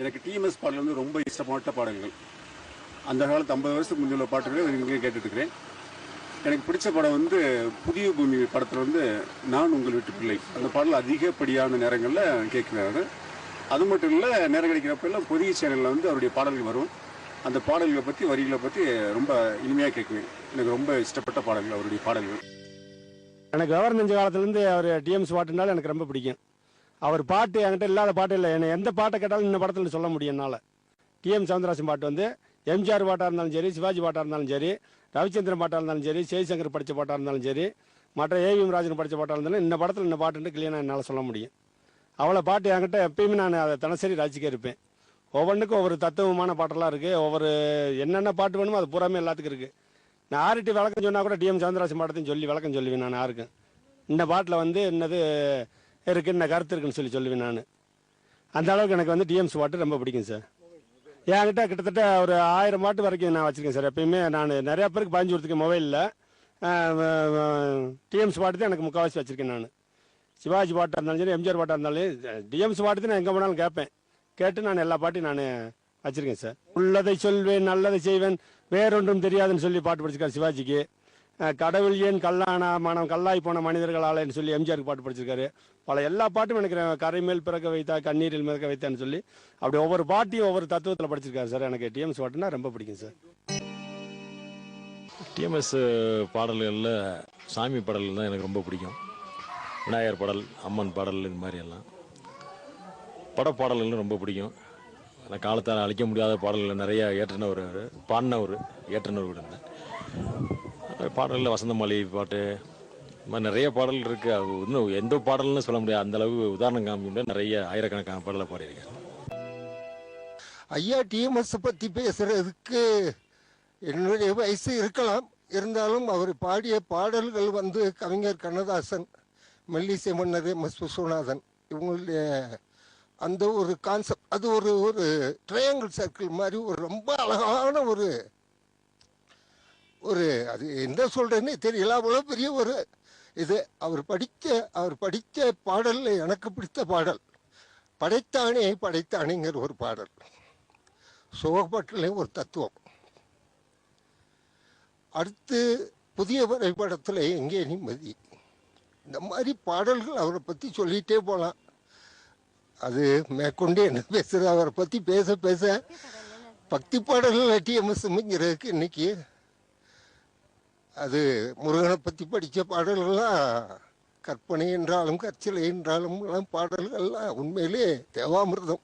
எனக்கு டிஎம்எஸ் பாடல் வந்து ரொம்ப இஷ்டப்பட்ட பாடல்கள். அந்த காலத்து ஐம்பது வருஷத்துக்கு முந்தைய உள்ள பாட்டுகளே இங்கே கேட்டுட்டுருக்கிறேன். எனக்கு பிடிச்ச படம் வந்து புதிய பூமி படத்தில் வந்து நான் உங்கள் வீட்டு பிள்ளை. அந்த பாடல் அதிகப்படியான நேரங்களில் கேட்குறாரு. அது மட்டும் இல்லை நேரம் கிடைக்கிறப்ப எல்லாம் புதிய சேனலில் வந்து அவருடைய பாடல்கள் வரும். அந்த பாடல்களை பற்றி வரிகளை பற்றி ரொம்ப இனிமையாக கேட்குவேன். எனக்கு ரொம்ப இஷ்டப்பட்ட பாடல்கள் அவருடைய பாடல்கள். எனக்கு கவர்னஞ்ச காலத்துலேருந்து அவர் டிஎம்ஸ் பாட்டுனால எனக்கு ரொம்ப பிடிக்கும். அவர் பாட்டு என்கிட்ட இல்லாத பாட்டு இல்லை. என்ன எந்த பாட்டை கேட்டாலும் இந்த படத்தில் சொல்ல முடியும் என்னால். டிஎம் சவுந்தரராஜன் பாட்டு வந்து எம்ஜிஆர் பாட்டாக இருந்தாலும் சரி சிவாஜி பாட்டாக இருந்தாலும் சரி ரவிச்சந்திரன் பாட்டாக இருந்தாலும் சரி ஜெய்சங்கர் படித்த பாட்டாக இருந்தாலும் சரி மற்ற ஏவிஎம் ராஜன் படித்த பாட்டாக இருந்தாலும் இந்த படத்தில் இந்த பாட்டுன்னு கிளியனாக என்னால் சொல்ல முடியும். அவ்வளோ பாட்டு என்கிட்ட எப்பயுமே நான் அதை தினசரி ரசிக்க இருப்பேன். ஒவ்வொன்றுக்கும் ஒவ்வொரு தத்துவமான பாட்டெல்லாம் இருக்குது ஒவ்வொரு என்னென்ன பாட்டு வேணுமோ அது பூராமே எல்லாத்துக்கும் இருக்குது நான் ஆர்டி விளக்கம் சொன்னால் கூட டிஎம் சவுந்தரராஜன் பாட்டத்தையும் சொல்லி விளக்கம் சொல்லுவேன் நான் யாருக்கும். இந்த பாட்டில் வந்து என்னது இருக்குது இந்த கருத்து இருக்குன்னு சொல்லி சொல்லுவேன் நான். அந்த அளவுக்கு எனக்கு வந்து டிஎம்ஸ் பாட்டு ரொம்ப பிடிக்கும் சார் என்கிட்ட கிட்டத்தட்ட ஒரு ஆயிரம் பாட்டு வரைக்கும் நான் வச்சுருக்கேன் சார் எப்பயுமே நான் நிறையா பேருக்கு பயஞ்சு கொடுத்துருக்கேன் மொபைலில் டிஎம்ஸ் பாட்டு தான் எனக்கு முக்கால்வாசி வச்சுருக்கேன் நான். சிவாஜி பாட்டாக இருந்தாலும் சரி எம்ஜிஆர் பாட்டாக இருந்தாலும் டிஎம்ஸ் பாட்டு தான் நான் எங்கே போனாலும் கேட்பேன். கேட்டு நான் எல்லா பாட்டையும் நான் வச்சுருக்கேன் சார் உள்ளதை சொல்வேன் நல்லதை செய்வேன் வேறொன்றும் தெரியாதுன்னு சொல்லி பாட்டு படிச்சிருக்காரு சிவாஜிக்கு. கடவுள் ஏன் கல்லானா மனம் கல்லாய் போன மனிதர்களாலன்னு சொல்லி எம்ஜிஆருக்கு பாட்டு படிச்சிருக்காரு. பல எல்லா பாட்டும் எனக்கு கரை மேல் பிறக்க வைத்தா கண்ணீரில் மிதக்க வைத்தான்னு சொல்லி. அப்படி ஒவ்வொரு பாட்டையும் ஒவ்வொரு தத்துவத்தில் படிச்சிருக்காரு சார். எனக்கு டிஎம்ஸ் பாட்டுனா ரொம்ப பிடிக்கும் சார். டிஎம்எஸ் பாடல்களில் சாமி பாடல்கள் தான் எனக்கு ரொம்ப பிடிக்கும். விநாயகர் பாடல் அம்மன் பாடல் இது மாதிரி எல்லாம். பட படப்பாடல்கள் ரொம்ப பிடிக்கும். ஆனால் காலத்தால் அழிக்க முடியாத பாடல்கள் நிறைய ஏற்றினவர் அவர். பாடினவர் ஏற்றினவர் கூட பாடலில் வசந்த மாளிகை பாட்டு இது மாதிரி நிறைய பாடல் இருக்குது அது இன்னும் எந்த பாடல்னு சொல்ல முடியாது. அந்தளவு உதாரணம் காமிக்க முடியாது நிறைய ஆயிரக்கணக்கான பாடலை பாடியிருக்காரு ஐயா டிஎம்எஸ் பற்றி பேசுறதுக்கு என்னுடைய வயசு இருக்கலாம். இருந்தாலும் அவர் பாடிய பாடல்கள் வந்து கவிஞர் கண்ணதாசன் மெல்லிசை மன்னர் எம். எஸ். விஸ்வநாதன் இவங்களுடைய அந்த ஒரு கான்செப்ட் அது ஒரு ஒரு ட்ரையாங்கிள் சர்க்கிள் மாதிரி ஒரு ரொம்ப அழகான ஒரு ஒரு அது என்ன சொல்றேன்னே தெரியல. அவ்வளோ பெரிய ஒரு இது. அவர் படித்த அவர் படித்த பாடலில் எனக்கு பிடித்த பாடல். படைத்தானே படைத்தானேங்கிற ஒரு பாடல். சோகப்பாட்டிலே ஒரு தத்துவம். அடுத்து புதிய வரைபடத்தில் எங்கே நிம்மதி? இந்த மாதிரி பாடல்கள் அவரை பற்றி சொல்லிகிட்டே போகலாம் அது மேற்கொண்டு என்ன பேசுகிறது அவரை பற்றி பேச பேச பக்தி பாடல்கள் டிஎம்எஸ்ங்கிறதுக்கு இன்னைக்கு அது முருகனை பற்றி படித்த பாடல்கள்லாம் கற்பனை என்றாலும் கற்சிலை என்றாலும் எல்லாம் பாடல்கள்லாம் உண்மையிலே தேவாமிர்தம்.